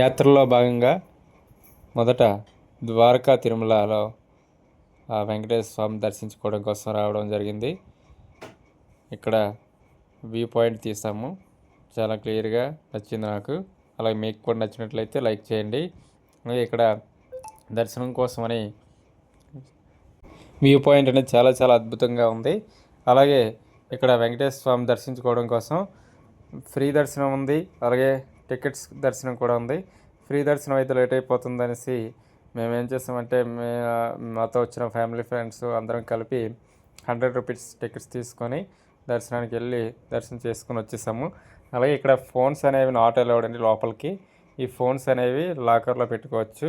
యాత్రలో భాగంగా మొదట ద్వారకా తిరుమలలో ఆ వెంకటేశ్వర స్వామి దర్శించుకోవడం కోసం రావడం జరిగింది. ఇక్కడ వ్యూ పాయింట్ తీసాము. చాలా క్లియర్గా నచ్చింది నాకు. అలాగే మీకు కూడా నచ్చినట్లయితే లైక్ చేయండి. అలాగే ఇక్కడ దర్శనం కోసమని వ్యూ పాయింట్ అనేది చాలా చాలా అద్భుతంగా ఉంది. అలాగే ఇక్కడ వెంకటేశ్వర స్వామి దర్శించుకోవడం కోసం ఫ్రీ దర్శనం ఉంది. అలాగే టికెట్స్ దర్శనం కూడా ఉంది. ఫ్రీ దర్శనం అయితే లేట్ అయిపోతుంది అనేసి మేము ఏం చేస్తామంటే మే మాతో వచ్చిన ఫ్యామిలీ ఫ్రెండ్స్ అందరం కలిపి హండ్రెడ్ రూపీస్ టికెట్స్ తీసుకొని దర్శనానికి వెళ్ళి దర్శనం చేసుకొని వచ్చేసాము. అలాగే ఇక్కడ ఫోన్స్ అనేవి నాట్ అలౌడ్ అండి లోపలికి. ఈ ఫోన్స్ అనేవి లాకర్లో పెట్టుకోవచ్చు.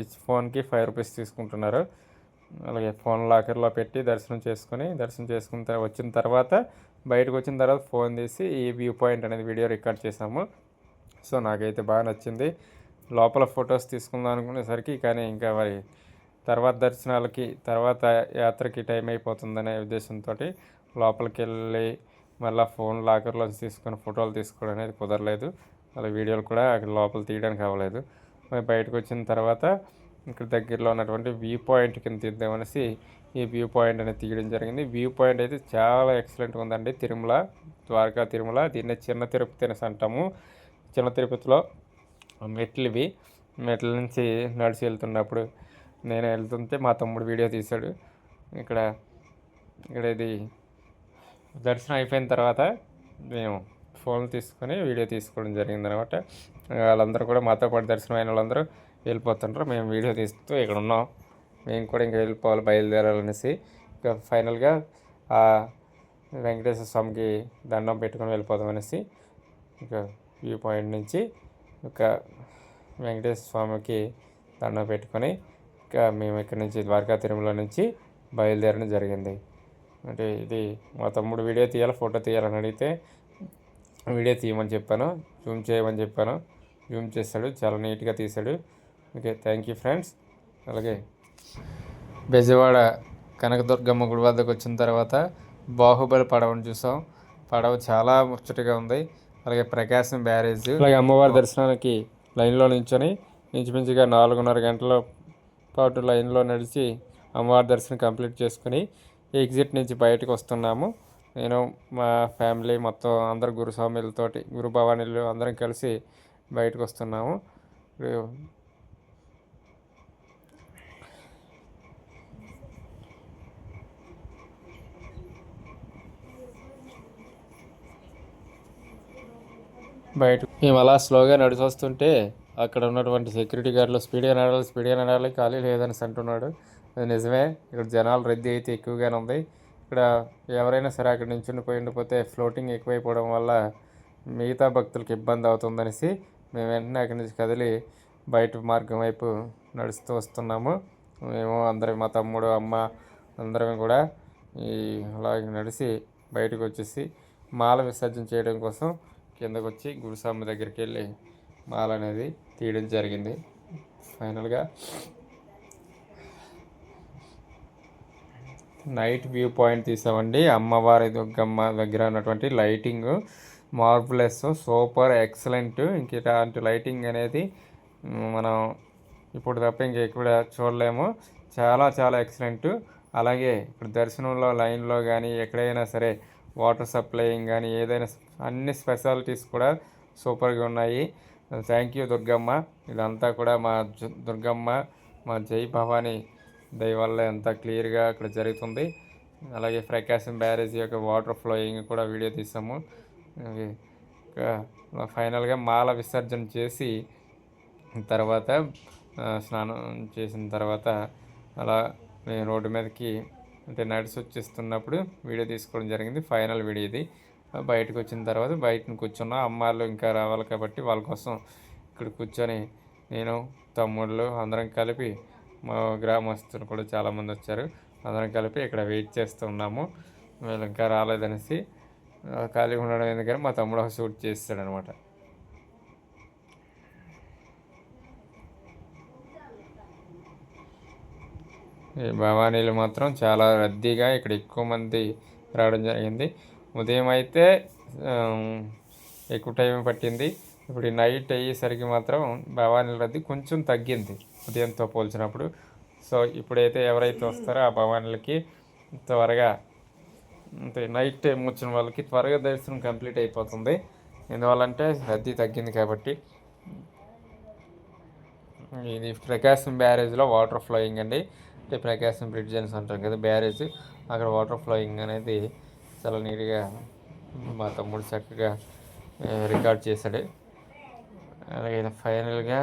ఈ ఫోన్కి ఫైవ్ రూపీస్ తీసుకుంటున్నారు. అలాగే ఫోన్ లాకర్లో పెట్టి దర్శనం చేసుకొని దర్శనం చేసుకున్న వచ్చిన తర్వాత బయటకు వచ్చిన తర్వాత ఫోన్ తీసి ఈ వ్యూ పాయింట్ అనేది వీడియో రికార్డ్ చేసాము. సో నాకైతే బాగా నచ్చింది. లోపల ఫొటోస్ తీసుకుందాం అనుకునేసరికి కానీ ఇంకా మరి తర్వాత దర్శనాలకి తర్వాత యాత్రకి టైం అయిపోతుందనే ఉద్దేశంతో లోపలికి వెళ్ళి మళ్ళీ ఫోన్ లాకర్లో తీసుకొని ఫోటోలు తీసుకోవడం అనేది కుదరలేదు. అలా వీడియోలు కూడా అక్కడ లోపల తీయడానికి అవ్వలేదు. మరి బయటకు వచ్చిన తర్వాత ఇక్కడ దగ్గరలో ఉన్నటువంటి వ్యూ పాయింట్ కింద తీద్దామనేసి ఈ వ్యూ పాయింట్ అనేది తీయడం జరిగింది. వ్యూ పాయింట్ అయితే చాలా ఎక్సలెంట్గా ఉందండి. తిరుమల ద్వారకా తిరుమల దీన్ని చిన్న తిరుపతి అనేసి అంటాము. చిన్న తిరుపతిలో మెట్లు ఇవి. మెట్ల నుంచి నడిచి వెళ్తున్నప్పుడు నేను వెళ్తుంటే మా తమ్ముడు వీడియో తీశాడు. ఇక్కడ ఇక్కడ ఇది దర్శనం అయిపోయిన తర్వాత మేము ఫోన్ తీసుకొని వీడియో తీసుకోవడం జరిగింది అనమాట వాళ్ళందరూ కూడా మాతో పాటు దర్శనం అయిన వాళ్ళందరూ వెళ్ళిపోతుంటారు మేము వీడియో తీస్తూ ఇక్కడ ఉన్నాం. మేము కూడా ఇంకా వెళ్ళిపోవాలి బయలుదేరాలనేసి. ఇంకా ఫైనల్గా ఆ వెంకటేశ్వర స్వామికి దండం పెట్టుకొని వెళ్ళిపోదాం అనేసి ఇంకా వ్యూ పాయింట్ నుంచి ఒక వెంకటేశ్వర స్వామికి దండం పెట్టుకొని ఇంకా మేము ఇక్కడ నుంచి ద్వారకా తిరుమల నుంచి బయలుదేరడం జరిగింది. అంటే ఇది మా తమ్ముడు వీడియో తీయాలి ఫోటో తీయాలని అడిగితే వీడియో తీయమని చెప్పాను జూమ్ చేయమని చెప్పాను జూమ్ చేశాడు చాలా నీట్గా తీశాడు. Okay thank you friends. అలాగే బెజవాడ కనకదుర్గమ్మ గుడి వద్దకు వచ్చిన తర్వాత బాహుబలి పడవను చూసాం. పడవ చాలా ముచ్చటగా ఉంది. అలాగే ప్రకాశం బ్యారేజ్. అలాగే అమ్మవారి దర్శనానికి లైన్లో నించొని ఇంచుమించుగా నాలుగున్నర గంటల పాటు లైన్లో నడిచి అమ్మవారి దర్శనం కంప్లీట్ చేసుకుని ఎగ్జిట్ నుంచి బయటకు వస్తున్నాము. నేను మా ఫ్యామిలీ మొత్తం అందరు గురుస్వామిలతోటి గురు భవానీలు అందరం కలిసి బయటకు వస్తున్నాము. బయట. మేము అలా స్లోగా నడిచి వస్తుంటే అక్కడ ఉన్నటువంటి సెక్యూరిటీ గార్డులు స్పీడ్గా నడాలి స్పీడ్గా నడాలి ఖాళీ లేదని అంటున్నాడు. అది నిజమే. ఇక్కడ జనాలు రద్దీ అయితే ఎక్కువగానే ఉంది. ఇక్కడ ఎవరైనా సరే అక్కడ నుంచి పోయి ఉండిపోతే ఫ్లోటింగ్ ఎక్కువైపోవడం వల్ల మిగతా భక్తులకు ఇబ్బంది అవుతుందనేసి మేము వెంటనే అక్కడి నుంచి కదిలి బయట మార్గం వైపు నడుస్తూ వస్తున్నాము. మేము అందరం మా తమ్ముడు అమ్మ అందరం కూడా ఈ అలాగే నడిచి బయటకు వచ్చేసి మాల విసర్జన చేయడం కోసం కిందకు వచ్చి గురుస్వామి దగ్గరికి వెళ్ళి మాల అనేది తీయడం జరిగింది. ఫైనల్గా నైట్ వ్యూ పాయింట్ తీసామండి. అమ్మవారి దుర్గమ్మ దగ్గర ఉన్నటువంటి లైటింగ్ మార్పులెస్ సూపర్ ఎక్సలెంట్. ఇంక ఇలాంటి లైటింగ్ అనేది మనం ఇప్పుడు తప్ప ఇంక ఎక్కడ చూడలేము. చాలా చాలా ఎక్సలెంట్. అలాగే ఇప్పుడు దర్శనంలో లైన్లో కానీ ఎక్కడైనా సరే వాటర్ సప్లైయింగ్ కానీ ఏదైనా అన్ని స్పెషాలిటీస్ కూడా సూపర్గా ఉన్నాయి. Thank you Durgamma. ఇదంతా కూడా మా దుర్గమ్మ మా జై భవానీ దయ వల్ల ఎంత క్లియర్గా అక్కడ జరుగుతుంది. అలాగే ప్రకాశం బ్యారేజ్ యొక్క వాటర్ ఫ్లోయింగ్ కూడా వీడియో తీసాము. ఫైనల్గా మాల విసర్జన చేసి తర్వాత స్నానం చేసిన తర్వాత అలా మేము రోడ్డు మీదకి అంటే నడిసి వచ్చేస్తున్నప్పుడు వీడియో తీసుకోవడం జరిగింది. ఫైనల్ వీడియో ఇది. బయటకు వచ్చిన తర్వాత బయట కూర్చున్నా అమ్మాయిలు ఇంకా రావాలి కాబట్టి వాళ్ళ కోసం ఇక్కడ కూర్చొని నేను తమ్ముళ్ళు అందరం కలిపి మా గ్రామస్తులు కూడా చాలామంది వచ్చారు. అందరం కలిపి ఇక్కడ వెయిట్ చేస్తూ ఉన్నాము. వీళ్ళు ఇంకా రాలేదనేసి ఖాళీగా ఉండడం ఎందుకని మా తమ్ముడు ఒక షూట్ చేస్తాడనమాట. ఈ భవానీలు మాత్రం చాలా రద్దీగా ఇక్కడ ఎక్కువ మంది రావడం జరిగింది. ఉదయం అయితే ఎక్కువ టైం పట్టింది. ఇప్పుడు నైట్ అయ్యేసరికి మాత్రం భవానీల రద్దీ కొంచెం తగ్గింది ఉదయంతో పోల్చినప్పుడు. సో ఇప్పుడైతే ఎవరైతే వస్తారో ఆ భవానీలకి త్వరగా అంటే నైట్ టైం వచ్చిన వాళ్ళకి త్వరగా దర్శనం కంప్లీట్ అయిపోతుంది. ఎందువల్లంటే రద్దీ తగ్గింది కాబట్టి. ఇది ప్రకాశం బ్యారేజ్లో వాటర్ ఫ్లోయింగ్ అండి. అంటే ప్రకాశం బ్రిడ్జ్ అని అంటాం కదా బ్యారేజ్ అక్కడ వాటర్ ఫ్లోయింగ్ అనేది చాలా నీట్గా మా తమ్ముడు చక్కగా రికార్డ్ చేశాడు. అలాగే ఫైనల్గా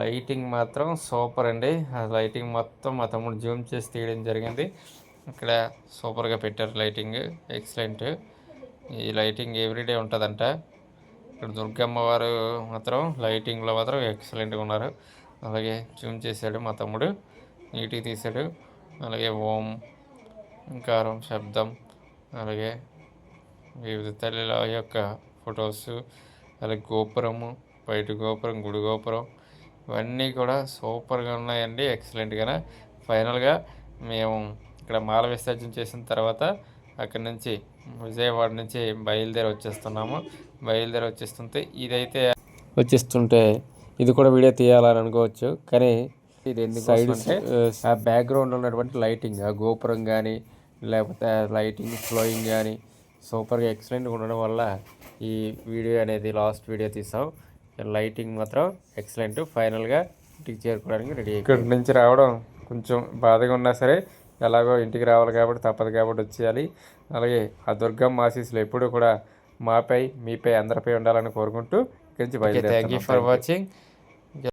లైటింగ్ మాత్రం సూపర్ అండి. ఆ లైటింగ్ మొత్తం మా తమ్ముడు జూమ్ చేసి తీయడం జరిగింది. ఇక్కడ సూపర్గా పెట్టారు లైటింగ్ ఎక్సలెంట్ ఈ లైటింగ్ ఎవ్రీడే ఉంటుందంట. ఇక్కడ దుర్గమ్మ వారు మాత్రం లైటింగ్లో మాత్రం ఎక్సలెంట్గా ఉన్నారు. అలాగే జూమ్ చేశాడు మా తమ్ముడు. నీట్గా తీశాడు అలాగే ఓం ఇంకారం శబ్దం అలాగే వివిధ తల్లిల యొక్క ఫొటోస్ అలాగే గోపురము బయట గోపురం గుడి గోపురం ఇవన్నీ కూడా సూపర్గా ఉన్నాయండి. ఎక్సలెంట్గా ఫైనల్గా మేము ఇక్కడ మాల విసర్జన చేసిన తర్వాత అక్కడి నుంచి విజయవాడ నుంచి బయలుదేరి వచ్చేస్తున్నాము. బయలుదేరి వచ్చేస్తుంటే ఇదైతే వచ్చేస్తుంటే ఇది కూడా వీడియో తీయాలని అనుకోవచ్చు. కానీ ఇది ఎందుకు సైడ్ ఆ బ్యాక్గ్రౌండ్ ఉన్నటువంటి లైటింగ్ ఆ గోపురం కానీ లేకపోతే లైటింగ్ ఫ్లోయింగ్ కానీ సూపర్గా ఎక్సలెంట్గా ఉండడం వల్ల ఈ వీడియో అనేది లాస్ట్ వీడియో తీసాం. లైటింగ్ మాత్రం ఎక్సలెంట్ ఫైనల్గా ఇంటికి చేరుకోవడానికి రెడీ ఇక్కడి నుంచి రావడం కొంచెం బాధగా ఉన్నా సరే ఎలాగో ఇంటికి రావాలి కాబట్టి తప్పదు కాబట్టి వచ్చేయాలి. అలాగే ఆ దుర్గమ్మ ఆశీస్సులు ఎప్పుడూ కూడా మాపై మీపై అందరిపై ఉండాలని కోరుకుంటూ ఇక్కడి నుంచి బయలుదేరి థ్యాంక్ యూ ఫర్ వాచింగ్